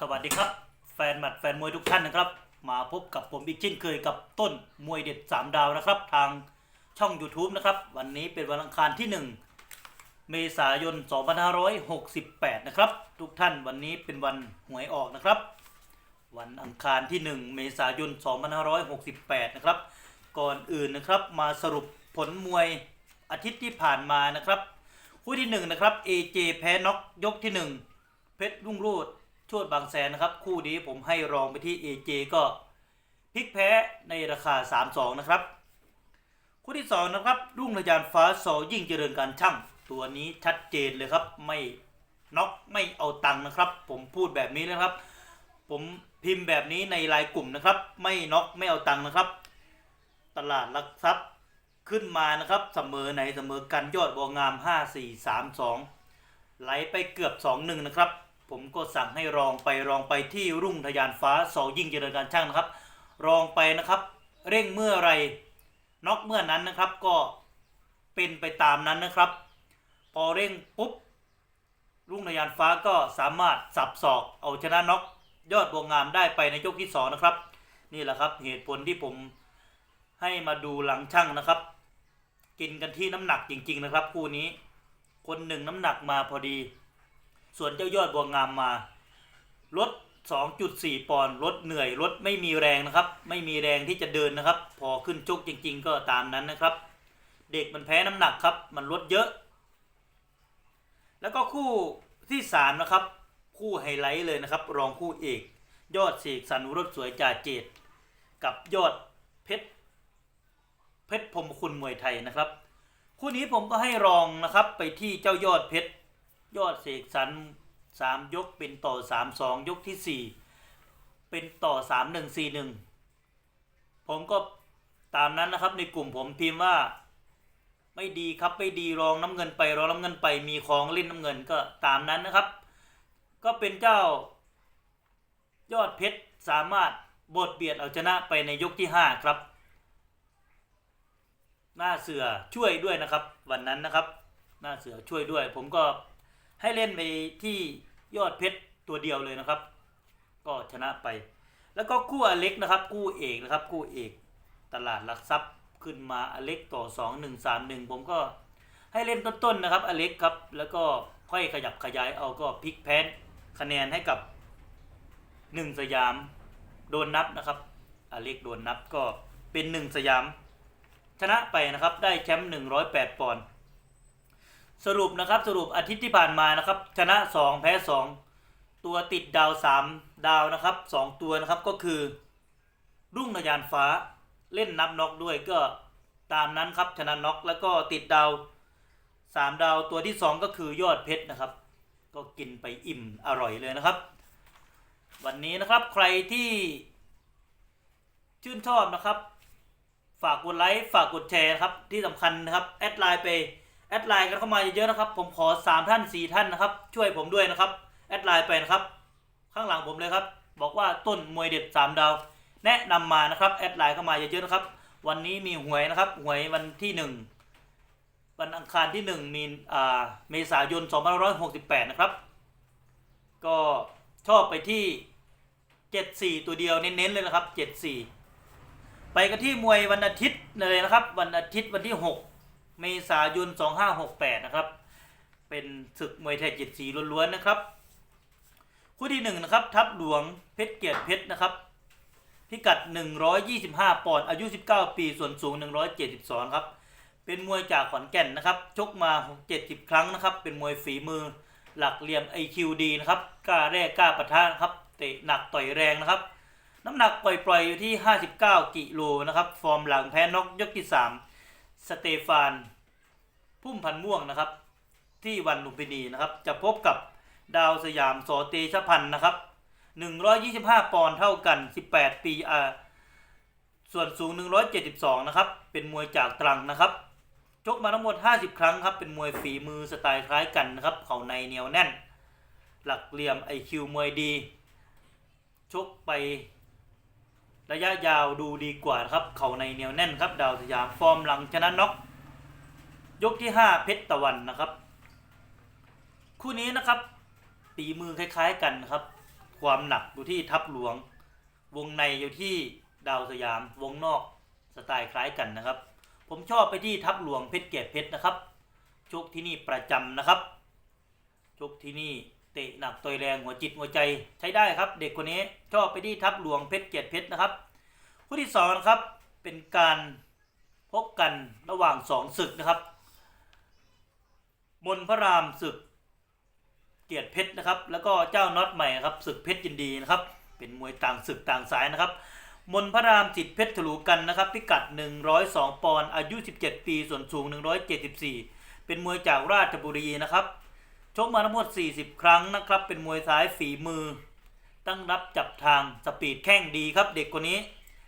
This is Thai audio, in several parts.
สวัสดีครับ แฟนหมัดแฟนมวยทุกท่านนะครับ มาพบกับผมอีกเช่นเคยกับต้นมวยเด็ด 3 ดาวนะครับ ทางช่อง YouTube นะครับ วันนี้เป็นวันอังคารที่ 1 เมษายน 2568 นะครับ ทุกท่านวันนี้เป็นวันหวยออกนะครับ วันอังคารที่ 1 เมษายน 2568 นะครับ ก่อนอื่นนะครับมาสรุปผลมวยอาทิตย์ที่ผ่านมานะครับคู่ที่1นะครับ AJ แพ้น็อกยกที่ 1 เพชรรุ่งโรจน์ โชดบางแสนนะครับ คู่นี้ผมให้รองไปที่ AJ ก็พลิกแพ้ในราคา 3-2 นะครับ คู่ที่ 2 นะครับ รุ่งระยานฟ้าสอยิ่งเจริญการช่าง ตัวนี้ชัดเจนเลยครับ ไม่น็อกไม่เอาตังค์นะครับ ผมพูดแบบนี้นะครับ ผมพิมพ์แบบนี้ในไลน์กลุ่มนะครับ ไม่น็อกไม่เอาตังค์นะครับ ตลาดหลักทรัพย์ขึ้นมานะครับเสมอไหนเสมอกันยอดบวงาม 5 4 3 2 ไหลไปเกือบ 2 1 นะครับ ผมก็สั่งให้รองไปรองไปที่รุ่งทยานฟ้าสอยิ่งเจริญการช่างนะครับ รองไปนะครับ เร่งเมื่อไรน็อกเมื่อนั้นนะครับก็เป็นไปตามนั้นนะครับ พอเร่งปุ๊บรุ่งทยานฟ้าก็สามารถสับศอกเอาชนะน็อกยอดบวงงามได้ไปในยกที่สองนะครับ นี่แหละครับเหตุผลที่ผมให้มาดูหลังช่างนะครับ กินกันที่น้ำหนักจริง ๆนะครับ คู่นี้ คนหนึ่งน้ำหนักมาพอดี ส่วนเจ้ายอดบัวงามมาลด 2.4 ปอนด์ลดเหนื่อยลดไม่มีแรงนะครับ ไม่มีแรงที่จะเดินนะครับ พอขึ้นชกจริง ๆ ก็ตามนั้นนะครับ เด็กมันแพ้น้ำหนักครับ มันลดเยอะ แล้วก็คู่ที่สามนะครับ คู่ไฮไลท์เลยนะครับ รองคู่เอก ยอดเสกสรรรถสวยจ่าเจดกับยอดเพชรเพชรพรมคุณมวยไทยนะครับ คู่นี้ผมก็ให้รองนะครับไปที่เจ้ายอดเพชร ยอดเสกสรรสามยกเป็นต่อสามสองยกที่สี่เป็นต่อสามหนึ่งสี่หนึ่งผมก็ตามนั้นนะครับในกลุ่มผมพิมพ์ว่า ไม่ดีครับไม่ดีรองน้ำเงินไปรองน้ำเงินไปมีของเล่นน้ำเงินก็ตามนั้นนะครับ ก็เป็นเจ้า ยอดเพชรสามารถบดเบียดเอาชนะไปในยกที่ห้าครับ หน้าเสือช่วยด้วยนะครับ วันนั้นนะครับ หน้าเสือช่วยด้วย ผมก็ ให้เล่นไปที่ยอดเพชรตัวเดียวเลยนะครับ ก็ชนะไป แล้วก็คู่อเล็กนะครับ คู่เอกนะครับ คู่เอก ตลาดหลักทรัพย์ขึ้นมาอเล็กต่อ 2 1 3 1 ผมก็ให้เล่นต้นๆนะครับอเล็กครับ แล้วก็ค่อยขยับขยายเอาก็พลิกแพ้คะแนนให้กับหนึ่งสยามโดนนับนะครับอเล็กโดนนับก็เป็นหนึ่งสยาม ชนะไปนะครับได้แชมป์108ปอนด์ สรุปนะครับสรุปอาทิตย์ที่ผ่านมานะครับชนะ 2 แพ้ 2 ตัวติดดาว 3 ดาวนะครับ 2 ตัวนะครับก็คือ รุ่งนยานฟ้าเล่นนับน็อกด้วยก็ตามนั้นครับชนะน็อกแล้วก็ติดดาว 3 ดาวตัวที่ 2 ก็คือยอดเพชรนะครับ ก็กินไปอิ่มอร่อยเลยนะครับ วันนี้นะครับใครที่ชื่นชอบนะครับ ฝากกดไลค์ฝากกดแชร์ครับที่สำคัญนะครับแอดไลน์ไป แอดไลน์กันเข้ามาเยอะๆนะครับ ผมขอ 3 ท่าน 4 ท่านนะครับ ช่วยผมด้วยนะครับ แอดไลน์ไปนะครับ ข้างหลังผมเลยครับ บอกว่าต้นมวยเด็ด 3 ดาว แนะนำมานะครับ แอดไลน์เข้ามาเยอะๆนะครับ วันนี้มีหวยนะครับ หวยวันที่ 1 วันอังคารที่ 1 มีอ่าเมษายน2568 นะครับ ก็ชอบไปที่ 74 ตัวเดียวเน้นๆเลยนะครับ 74 ไปกันที่มวยวันอาทิตย์เลยนะครับ วันอาทิตย์วันที่ 6 เมษายน 2568 นะครับ เป็นศึกมวยไทยเจ็ดสีล้วนๆนะครับ คู่ที่1นะครับ ทัพหลวงเพชรเกียรติเพชรนะครับ พิกัด 125 ปอนด์อายุ 19 ปี ส่วนสูง 172 ครับ เป็นมวยจากขอนแก่นนะครับ ชกมา 70 ครั้งนะครับ เป็นมวยฝีมือหลักเหลี่ยม IQ ดีนะครับ กล้าแรกกล้าปะทะนะครับ เตะหนักต่อยแรงนะครับ น้ำหนักปล่อยๆอยู่ที่ 59 กิโลนะครับ ฟอร์มหลังแพ้น็อกยกที่ 3 สเตฟานพุ่มพันม่วงนะครับ ที่วันลุมพินีนะครับ จะพบกับดาวสยามสอเตชพันธ์นะครับ 125 ปอนด์เท่ากัน 18 ปีอ่าส่วนสูง 172 นะครับ เป็นมวยจากตรังนะครับ ชกมาทั้งหมด 50 ครั้งครับ เป็นมวยฝีมือสไตล์คล้ายกันนะครับ เข่าในเหนียวแน่น หลักเหลี่ยม IQ มวยดี ชกไป ระยะยาวดูดีกว่าครับ เขาในเหนียวแน่นครับ ดาวสยามฟอร์มหลังชนะน็อกยกที่ 5 เพชรตะวันนะครับ คู่นี้นะครับปีมือคล้าย ๆ กันครับ ความหนักอยู่ที่ทับหลวง วงในอยู่ที่ดาวสยาม วงนอกสไตล์คล้ายกันนะครับ ผมชอบไปที่ทับหลวงเพชรเกียรติเพชรนะครับชกที่นี่ประจำนะครับชกที่นี่ เตะหนักต่อยแรงหัวจิตหัวใจใช้ได้ครับ เด็กคนนี้ชอบไปที่ทับหลวงเพชรเกียรติเพชรนะครับคู่ที่สองนะครับเป็นการพบกันระหว่างสองศึกนะครับ มนพระรามศึกเกียรติเพชรนะครับ แล้วก็เจ้าน็อตใหม่ครับศึกเพชรยินดีนะครับ เป็นมวยต่างศึกต่างสายนะครับ มนพระรามจิตเพชรถลูกันนะครับ พิกัด 102 ปอนด์อายุ 17 ปี ส่วนสูง 174 เป็นมวยจากราชบุรีนะครับ ชกมาทั้งหมด 40 ครั้งนะครับ เป็นมวยซ้ายฝีมือ ตั้งรับจับทางสปีดแข้งดีครับ เด็กคนนี้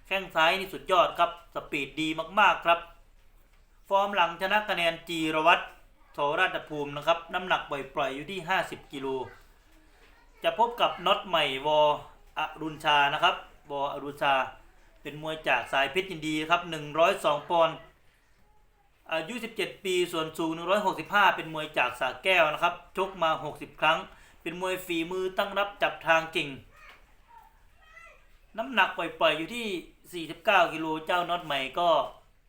แข้งซ้ายนี่สุดยอดครับ สปีดดีมากๆครับ ฟอร์มหลังชนะคะแนนจีรวัตรโสราชภูมินะครับ น้ำหนักปล่อยๆอยู่ที่ 50 กิโล จะพบกับน็อตใหม่วออรุณชานะครับวออรุณชา เป็นมวยจากสายเพชรยินดีครับ 102 ปอนด์ อายุ 17 ปี ส่วนสูง 165 เป็นมวยจากสาแก้วนะครับ ชกมา 60 ครั้ง เป็นมวยฝีมือตั้งรับจับทางเก่ง น้ำหนักปล่อยๆ อยู่ที่ 49 กิโล เจ้าน็อตใหม่ก็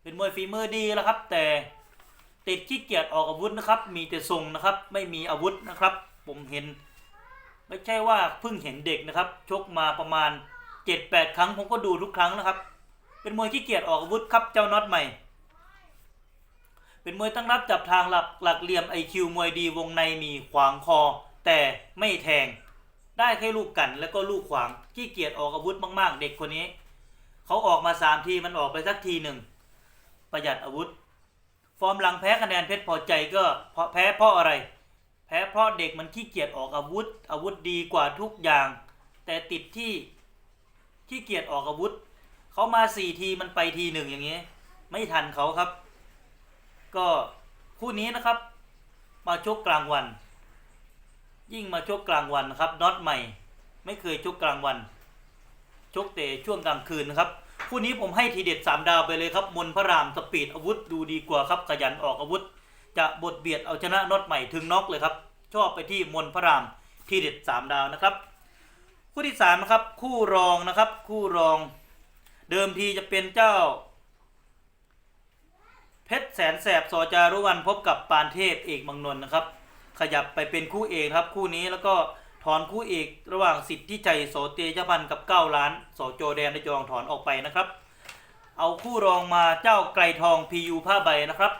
เป็นมวยฝีมือดีแล้วครับ แต่ติดขี้เกียจออกอาวุธนะครับ มีแต่ทรงนะครับ ไม่มีอาวุธนะครับ ผมเห็น ไม่ใช่ว่าเพิ่งเห็นเด็กนะครับ ชกมาประมาณ 7-8 ครั้งผมก็ดูทุกครั้งนะครับ เป็นมวยขี้เกียจออกอาวุธครับ เจ้าน็อตใหม่ เป็นมวยตั้งรับจับทางหลักหลักเหลี่ยมไอคิวมวยดีวงในมีขวางคอ แต่ไม่แทง ได้แค่ลูกกันแล้วก็ลูกขวางขี้เกียจออกอาวุธมากๆ เด็กคนนี้ เขาออกมาสามทีมันออกไปสักทีหนึ่ง ประหยัดอาวุธ ฟอร์มหลังแพ้คะแนนเพชรพอใจก็เพราะแพ้เพราะอะไร แพ้เพราะเด็กมันขี้เกียจออกอาวุธ อาวุธดีกว่าทุกอย่าง แต่ติดที่ขี้เกียจออกอาวุธ เขามาสี่ทีมันไปทีหนึ่งอย่างนี้ไม่ทันเขาครับ ก็คู่นี้นะครับ มาชกกลางวัน ยิ่งมาชกกลางวันนะครับน็อตใหม่ ไม่เคยชกกลางวัน ชกแต่ช่วงกลางคืนนะครับคู่นี้ผมให้ทีเด็ด3ดาวไปเลยครับมนพระรามสปีดอาวุธดูดีกว่าครับขยันออกอาวุธ จะบทเบียดเอาชนะน็อตใหม่ถึงน็อกเลยครับ ชอบไปที่มนพระรามทีเด็ด3ดาวนะครับ คู่ที่3นะครับคู่รองนะครับ คู่รอง เดิมทีจะเป็นเจ้า เพชรแสนแสบสจารุวันพบกับปานเทพเอกมังนนท์นะครับ ขยับไปเป็นคู่เอกครับคู่นี้แล้วก็ถอนคู่เอกระหว่างสิทธิชัยโสเตชะพันกับ9ล้านสโจแดนระยองถอนออกไปนะครับ เอาคู่รองมาเจ้าไกลทองพียูผ้าใบนะครับ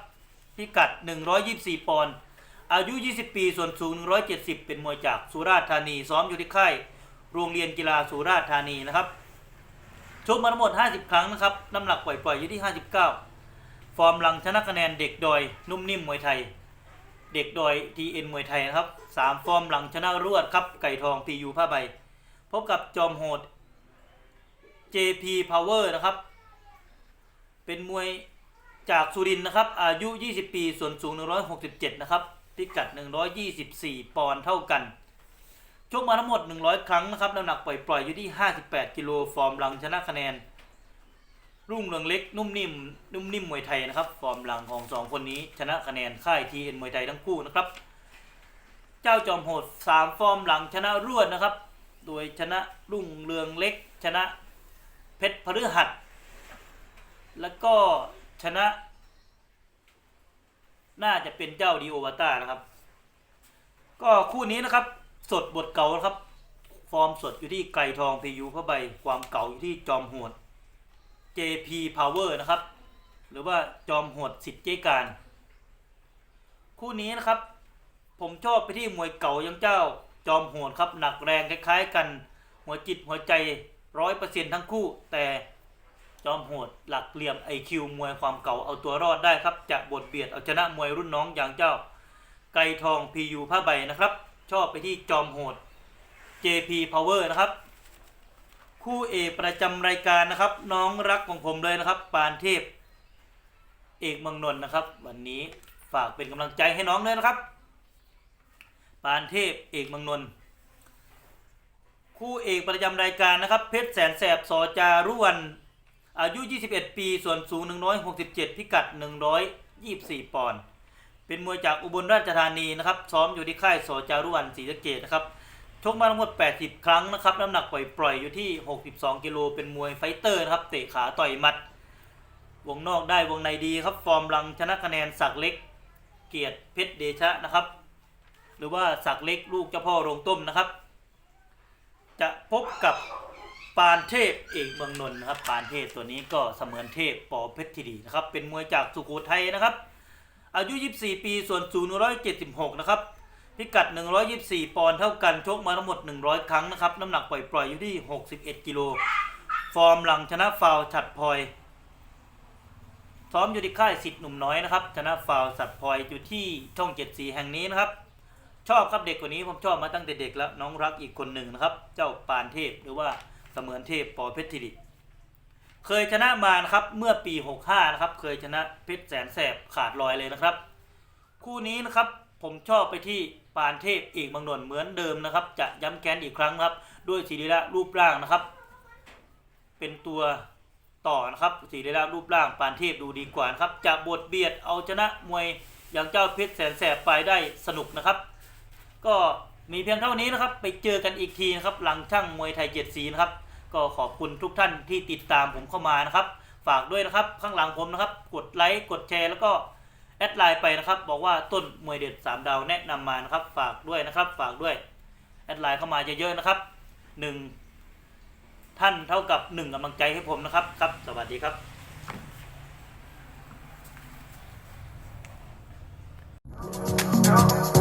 พิกัด 124 ปอนด์อายุ 20 ปีส่วนสูง 170 เป็นมวยจากสุราษฎร์ธานีซ้อมอยู่ที่ค่ายโรงเรียนกีฬาสุราษฎร์ธานีนะครับชกมาทั้งหมด 50 ครั้งนะครับน้ำหนักปล่อยๆอยู่ที่ 59 ฟอร์มหลังชนะคะแนนเด็กดอยนุ่มนิ่มมวยไทย เด็กดอยทีเอ็นมวยไทยนะครับสามฟอร์มหลังชนะรวดครับไก่ทองพียูผ้าใบ พบกับจอมโหด JP Power นะครับ เป็นมวยจากสุรินนะครับ อายุ 20 ปี ส่วนสูง 167 นะครับ พิกัด 124 ปอนด์เท่ากันชกมาทั้งหมด 100 ครั้งนะครับ น้ำหนักปล่อยๆ อยู่ที่ 58 กิโล ฟอร์มหลังชนะคะแนน รุ่งเรืองเล็กนุ่มนิ่มนุ่มนิ่มมวยไทยนะครับ ฟอร์มหลังของสองคนนี้ชนะคะแนนค่ายทีเอ็นมวยไทยทั้งคู่นะครับ เจ้าจอมโหดสามฟอร์มหลังชนะรวดนะครับ โดยชนะรุ่งเรืองเล็ก ชนะเพชรพฤหัส แล้วก็ชนะ น่าจะเป็นเจ้าดีโอวาต้านะครับ ก็คู่นี้นะครับ สดบทเก่านะครับ ฟอร์มสดอยู่ที่ไกลทองพียูพระใบความเก่าอยู่ที่จอมโหด JP Power นะครับ หรือว่าจอมโหดสิทธิ์เจการ คู่นี้นะครับ ผมชอบไปที่มวยเก่ายังเจ้าจอมโหดครับ หนักแรงคล้ายๆกัน หัวจิตหัวใจร้อยเปอร์เซ็นทั้งคู่ แต่จอมโหดหลักเหลี่ยมไอคิวมวยความเก่าเอาตัวรอดได้ครับจะบทเบียดเอาชนะมวยรุ่นน้องอย่างเจ้า ไกลทองพียูผ้าใบนะครับ ชอบไปที่จอมโหด JP Power นะครับ คู่เอกประจำรายการนะครับ น้องรักของผมเลยนะครับ ปานเทพ เอกเมังนนท์นะครับ วันนี้ฝากเป็นกำลังใจให้น้องด้วยนะครับ ปานเทพเอกเมังนนท์คู่เอกประจำรายการนะครับ เพชรแสนแสบสอจารุวันอายุ 21 ปี ส่วนสูง 167 พิกัด 124 ปอนด์ เป็นมวยจากอุบลราชธานีนะครับ ซ้อมอยู่ที่ค่ายสอจารุวันศรีสะเกดนะครับ ชกมาทั้งหมด 80 ครั้งนะครับ น้ำหนักปล่อยๆ อยู่ที่ 62 กิโล เป็นมวยไฟเตอร์นะครับ เตะขาต่อยหมัด วงนอกได้วงในดีครับ ฟอร์มหลังชนะคะแนนสักเล็ก เกียรติเพชรเดชะนะครับ หรือว่าสักเล็กลูกเจ้าพ่อโรงต้มนะครับ จะพบกับปานเทพเอกเมืองนนท์นะครับ ปานเทพตัวนี้ก็เสมือนเทพปอเพชรทีดีนะครับ เป็นมวยจากสุโขทัยนะครับ อายุ 24 ปี ส่วนสูง176 นะครับ พิกัด 124 ปอนด์เท่ากันชกมาทั้งหมด 100 ครั้งนะครับ น้ำหนักปล่อยๆอยู่ที่ 61 กิโล ฟอร์มหลังชนะฟาวฉัดพลอย ซ้อมอยู่ที่ค่ายสิทธิ์หนุ่มน้อยนะครับ ชนะฟาวสัดพลอยอยู่ที่ช่องเจ็ดสีแห่งนี้นะครับ ชอบครับเด็กกว่านี้ผมชอบมาตั้งแต่เด็กแล้วน้องรักอีกคนหนึ่งนะครับ เจ้าปานเทพหรือว่าเสมือนเทพปอเพชรธิดิเคยชนะมานะครับเมื่อปี 65 นะครับ เคยชนะเพชรแสนแสบขาดลอยเลยนะครับ คู่นี้นะครับผมชอบไปที่ ปานเทพเอกบางนนเหมือนเดิมนะครับ จะย้ำแค้นอีกครั้งครับ ด้วยสีรีระรูปร่างนะครับ เป็นตัวต่อนะครับสีรีระรูปร่างปานเทพดูดีกว่านะครับจะบทเบียดเอาชนะมวยอย่างเจ้าเพชรแสนแสบไปได้สนุกนะครับ ก็มีเพียงเท่านี้นะครับ ไปเจอกันอีกทีนะครับ หลังช่างมวยไทยเจ็ดสีนะครับ ก็ขอบคุณทุกท่านที่ติดตามผมเข้ามานะครับ ฝากด้วยนะครับข้างหลังผมนะครับ กดไลค์กดแชร์แล้วก็ แอดไลน์ไปนะครับ บอกว่าต้นมวยเด็ด 3 ดาวแนะนำมานะครับ ฝากด้วยนะครับ ฝากด้วยแอดไลน์เข้ามาเยอะๆนะครับ 1 ท่านเท่ากับ 1 กำลังใจให้ผมนะครับครับ สวัสดีครับ No.